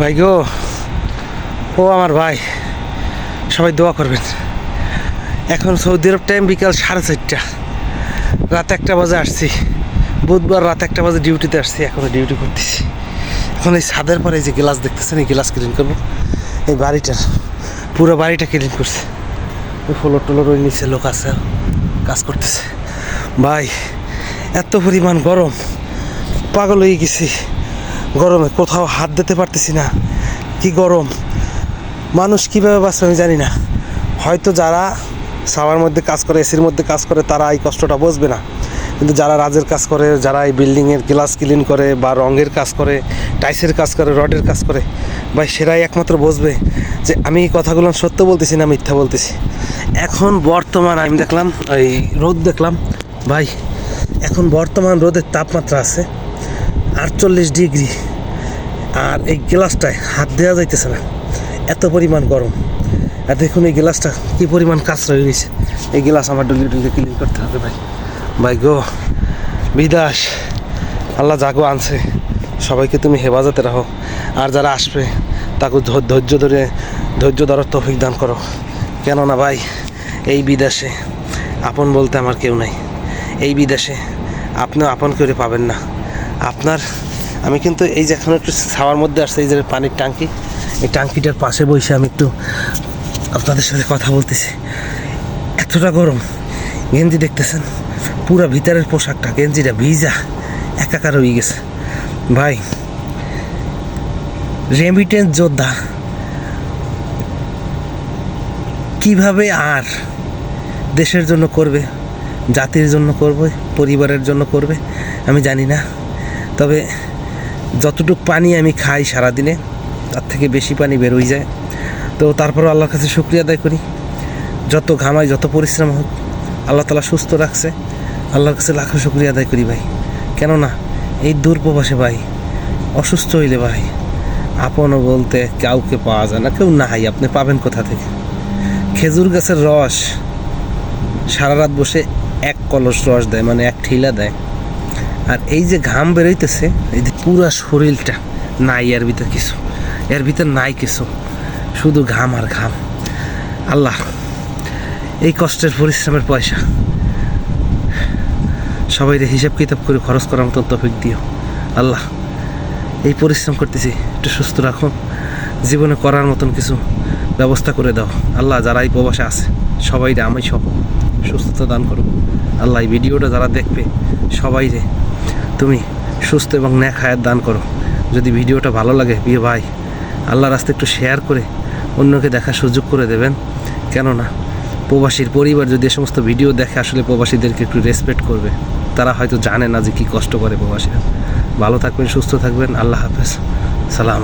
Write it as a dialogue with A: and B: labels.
A: ভাই গো, ও আমার ভাই, সবাই দোয়া করবেন। এখন সৌদি আরব টাইম বিকাল সাড়ে চারটা। রাত একটা বাজে আসছি। বুধবার রাত একটা বাজে ডিউটিতে আসছি এখনও ডিউটি করতেছি। এখন এই ছাদের পরে এই যে গ্লাস দেখতেছেন, এই গ্লাস ক্লিন করব। এই বাড়িটার, পুরো বাড়িটা ক্লিন করছে। ওই ফ্লোর টোলোর ওই নিচে লোক আছে, কাজ করতেছে। ভাই, এত পরিমাণ গরম, পাগল হয়ে গেছি। গরমে কোথাও হাত দিতে পারতেছি না। কি গরম? মানুষ কীভাবে বাঁচবে আমি জানি না। হয়তো যারা সাওয়ার মধ্যে কাজ করে, এসির মধ্যে কাজ করে, তারা এই কষ্টটা বুঝবে না। কিন্তু যারা রাজের কাজ করে, যারা এই বিল্ডিংয়ের গ্লাস ক্লিন করে বা রঙের কাজ করে টাইসের কাজ করে, রডের কাজ করে, ভাই সেরাই একমাত্র বুঝবে যে আমি এই কথাগুলো সত্য বলতেছি না মিথ্যা বলতেছি। এখন বর্তমান আমি দেখলাম, এই রোদ দেখলাম, ভাই, এখন বর্তমান রোদের তাপমাত্রা আছে। আটচল্লিশ ডিগ্রি। আর এই গ্লাসটায় হাত দেওয়া যাইতেছে না। এত পরিমাণ গরম। আর দেখুন এই গ্লাসটা কি পরিমাণ কাঁচরা গেছে। এই গ্লাস আমার ডুলি ডুলি ক্লিন করতে হবে ভাই। ভাই গো, বিদাস। আল্লাহ জাগো আনছে। সবাইকে তুমি হেফাজতে রাখো। আর যারা আসবে, তাকে ধৈর্য ধরে, ধৈর্য ধরার তৌফিক দান করো। কেননা ভাই, এই বিদেশে আপন বলতে আমার কেউ নাই। এই বিদেশে আপনি আপন করে পাবেন না। আপনার, আমি কিন্তু এই যে এখন একটু ছাওয়ার মধ্যে আসছে, এই যে পানির ট্যাঙ্কি, এই ট্যাঙ্কিটার পাশে বসে আমি একটু আপনাদের সাথে কথা বলতেছি। এতটা গরম, গেঞ্জি দেখতেছেন? পুরো ভিতরের পোশাকটা, গেঞ্জিটা ভিজা, একাকার হয়ে গেছে। ভাই, রেমিটেন্স যোদ্ধা, কীভাবে আর দেশের জন্য করবে, জাতির জন্য করবে, পরিবারের জন্য করবে, আমি জানি না। তবে যতটুকু পানি আমি খাই সারাদিনে, তার থেকে বেশি পানি বেরোই যায়। তো তারপরও আল্লাহর কাছে শুক্রিয়া আদায় করি। যত ঘামাই, যত পরিশ্রম হোক, আল্লাহ তালা সুস্থ রাখছে। আল্লাহর কাছে লাখো শুক্রিয়া আদায় করি ভাই। কেননা, এই দূরপ্রবাসে ভাই, অসুস্থ হইলে ভাই, আপনও বলতে কাউকে পাওয়া যায় না, কেউ নাই। আপনি পাবেন কোথা থেকে? খেজুর গাছের রস সারা রাত বসে এক কলস রস দেয় মানে এক ঠিলা দেয়। আর এই যে ঘাম বেরোইতেছে, এই যে পুরা শরীরটা নাই এর ভিতর কিছু। এর ভিতর নাই কিছু। শুধু ঘাম আর ঘাম। আল্লাহ, এই কষ্টের পরিশ্রমের পয়সা। সবাই হিসাব কিতাব করে খরচ করার মতন তফিক দিও। আল্লাহ, এই পরিশ্রম করতেছি, একটু সুস্থ রাখো। জীবনে করার মতন কিছু ব্যবস্থা করে দাও। আল্লাহ যারা এই প্রবাসে আছে সবাই আমি সব সুস্থতা দান করো আল্লাহ এই ভিডিওটা যারা দেখবে, সবাই যে তুমি সুস্থ এবং ন্যাক হায়াত দান করো। যদি ভিডিওটা ভালো লাগে বিয়ে ভাই আল্লাহ রাস্তায় একটু শেয়ার করে অন্যকে দেখার সুযোগ করে দেবেন। কেননা, প্রবাসীর পরিবার যদি এ সমস্ত ভিডিও দেখে, আসলে প্রবাসীদেরকে একটু রেসপেক্ট করবে। তারা হয়তো জানে না যে কী কষ্ট করে প্রবাসীরা। ভালো থাকবেন, সুস্থ থাকবেন। আল্লাহ হাফেজ। সালাম